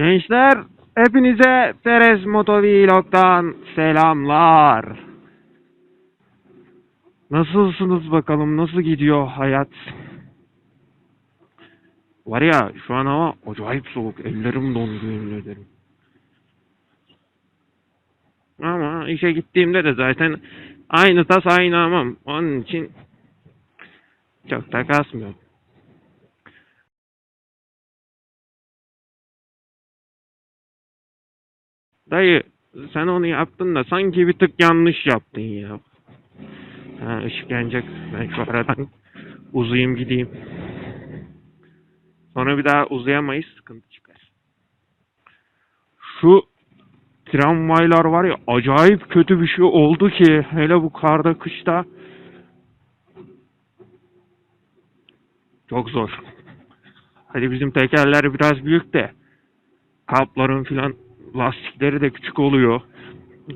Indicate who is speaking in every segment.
Speaker 1: Gençler hepinize Teres Motovlog'dan selamlar. Nasılsınız bakalım? Nasıl gidiyor hayat? Var ya şu an hava acayip soğuk. Ellerim dondu yemin. Ama işe gittiğimde de zaten aynı tas aynı hamam. Onun için çok da. Dayı sen onu yaptın da sanki bir tık yanlış yaptın ya. Ha, ışık. Ben şu aradan uzayayım gideyim. Sonra bir daha uzayamayız. Sıkıntı çıkar. Şu tramvaylar var ya acayip kötü bir şey oldu ki. Hele bu karda kışta. Çok zor. Hadi bizim tekerler biraz büyük de. Kapların filan lastikleri de küçük oluyor.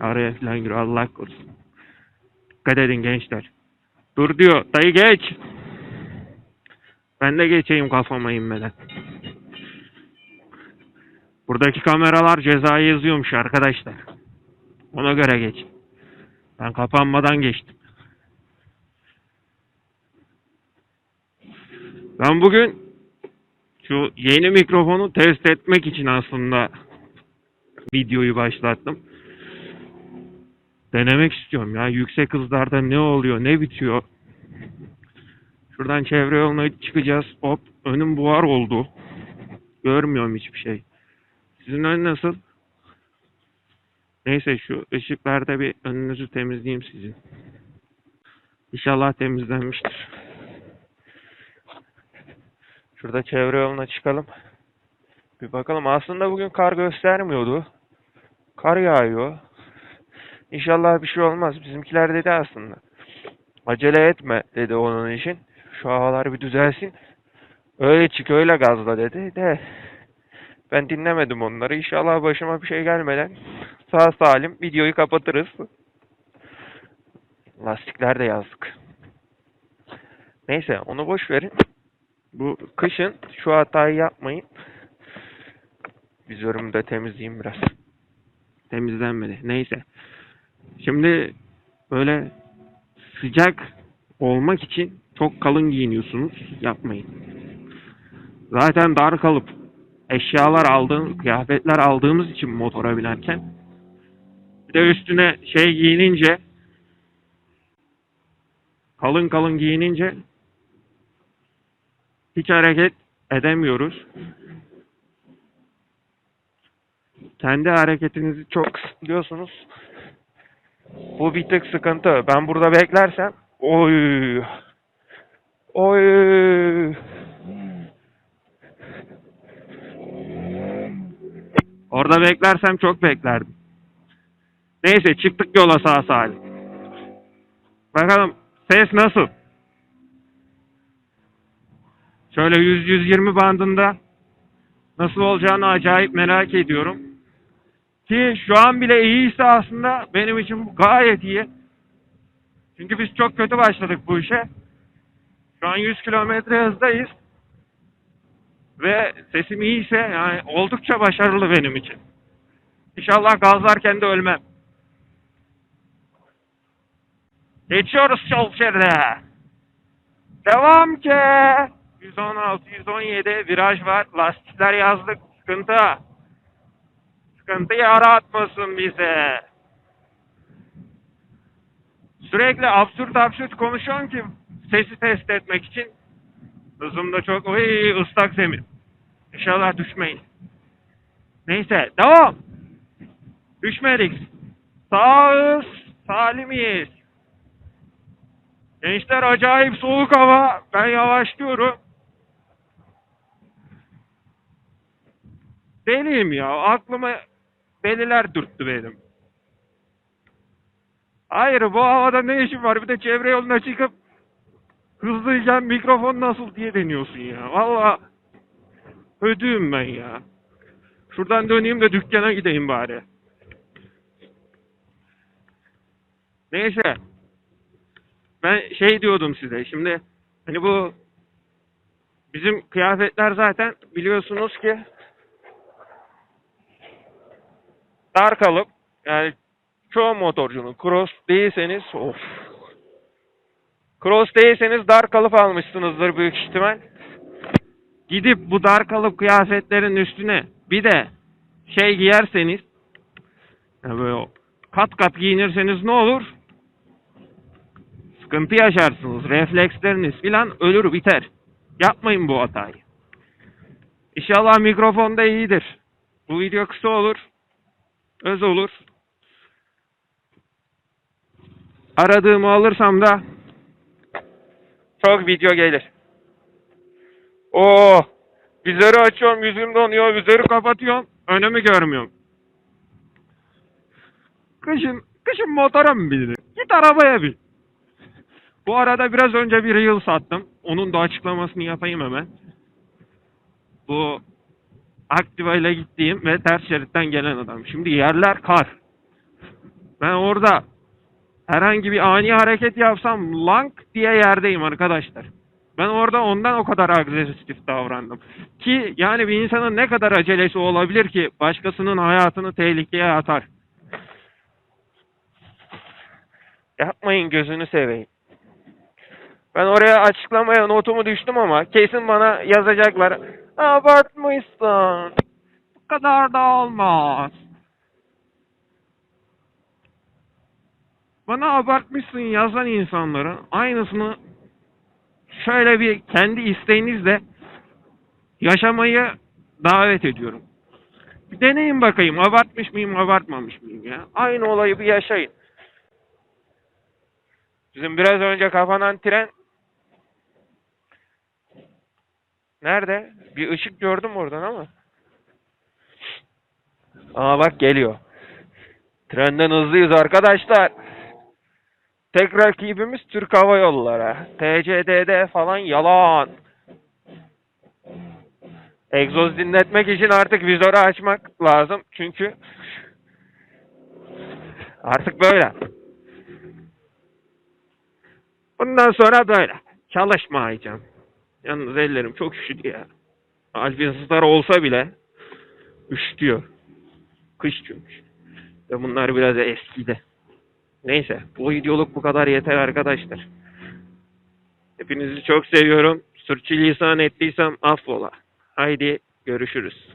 Speaker 1: Araya filan giriyor Allah korusun. Dikkat edin gençler. Dur diyor. Dayı geç. Ben de geçeyim kafama inmeden. Buradaki kameralar cezayı yazıyormuş arkadaşlar. Ona göre geç. Ben kapanmadan geçtim. Ben bugün şu yeni mikrofonu test etmek için aslında videoyu başlattım. Denemek istiyorum ya. Yüksek hızlarda ne oluyor, ne bitiyor. Şuradan çevre yoluna çıkacağız. Hop, önüm buhar oldu. Görmüyorum hiçbir şey. Sizin ön nasıl? Neyse şu ışıklarda bir önünüzü temizleyeyim sizin. İnşallah temizlenmiştir. Şurada çevre yoluna çıkalım. Bir bakalım. Aslında bugün kar göstermiyordu. Kar yağıyor. İnşallah bir şey olmaz. Bizimkiler dedi aslında. Acele etme dedi onun için. Şu havalar bir düzelsin. Öyle çık öyle gazla dedi de. Ben dinlemedim onları. İnşallah başıma bir şey gelmeden sağ salim videoyu kapatırız. Lastikler de yazdık. Neyse onu boş verin. Bu kışın şu hatayı yapmayın. Vizörümü de temizleyeyim biraz. Temizlenmedi. Neyse. Şimdi böyle sıcak olmak için çok kalın giyiniyorsunuz. Yapmayın. Zaten dar kalıp eşyalar aldığım, kıyafetler aldığımız için motora binerken bir de üstüne şey giyinince kalın kalın giyinince hiç hareket edemiyoruz. Kendi hareketinizi çok kısıtlıyorsunuz. Bu bir tık sıkıntı. Ben burada beklersem oy oy Orada beklersem çok beklerdim. Neyse çıktık yola sağ salim. Bakalım ses nasıl? Şöyle 100-120 bandında nasıl olacağını acayip merak ediyorum. Ki şu an bile iyiyse aslında benim için gayet iyi. Çünkü biz çok kötü başladık bu işe. Şu an 100 kilometre hızdayız. Ve sesim iyiyse yani oldukça başarılı benim için. İnşallah gazlarken de ölmem. Geçiyoruz şeride. Devam ki. 116, 117 viraj var. Lastikler yazdık. Sıkıntı. Sıkıntı yaratmasın bize. Sürekli absürt absürt konuşuyorum ki sesi test etmek için. Hızım da çok oy, ıslak zemin. İnşallah düşmeyin. Neyse devam. Düşmedik. Sağız, salimiyiz. Gençler acayip soğuk hava. Ben yavaşlıyorum. Deliyim ya. Aklıma deliler dürttü benim. Hayır bu havada ne işin var? Bir de çevre yoluna çıkıp hızlıyken mikrofon nasıl diye deniyorsun ya. Valla ödüğüm ben ya. Şuradan döneyim de dükkana gideyim bari. Neyse. Ben şey diyordum size. Şimdi hani bu bizim kıyafetler zaten biliyorsunuz ki dar kalıp yani çoğu motorcunun cross değilseniz of. Cross değilseniz dar kalıp almışsınızdır büyük ihtimal. Gidip bu dar kalıp kıyafetlerin üstüne bir de şey giyerseniz yani böyle kat kat giyinirseniz ne olur? Sıkıntı yaşarsınız. Refleksleriniz filan ölür biter. Yapmayın bu hatayı. İnşallah mikrofon da iyidir. Bu video kısa olur. Öz olur. Aradığımı alırsam da çok video gelir. Oo, vizörü açıyorum, yüzüm donuyor, vizörü kapatıyorum, önümü görmüyorum. Kışın, kışın motora mı bindin? Git arabaya bin. Bu arada biraz önce bir yıl sattım. Onun da açıklamasını yapayım hemen. Bu Activa ile gittiğim ve ters şeritten gelen adam. Şimdi yerler kar. Ben orada herhangi bir ani hareket yapsam lank diye yerdeyim arkadaşlar. Ben orada ondan o kadar agresif davrandım. Ki yani bir insanın ne kadar acelesi olabilir ki başkasının hayatını tehlikeye atar. Yapmayın gözünü seveyim. Ben oraya açıklamaya notumu düştüm ama kesin bana yazacaklar. Abartmışsın. Bu kadar da olmaz. Bana abartmışsın yazan insanların aynısını şöyle bir kendi isteğinizle yaşamayı davet ediyorum. Bir deneyin bakayım abartmış mıyım abartmamış mıyım ya. Aynı olayı bir yaşayın. Bizim biraz önce kapanan tren Nerede? Bir ışık gördüm oradan ama. Aa bak geliyor. Trenden hızlıyız arkadaşlar. Tek rakibimiz Türk Hava Yolları. TCDD falan yalan. Egzoz dinletmek için artık vizörü açmak lazım. Çünkü artık böyle. Bundan sonra böyle. Çalışmayacağım. Yalnız ellerim çok üşüdü ya. Alpinsizler olsa bile üşütüyor. Kış çünkü. Ve bunlar biraz eskide. Neyse bu videoluk bu kadar yeter arkadaşlar. Hepinizi çok seviyorum. Sürçülisan ettiysem affola. Haydi görüşürüz.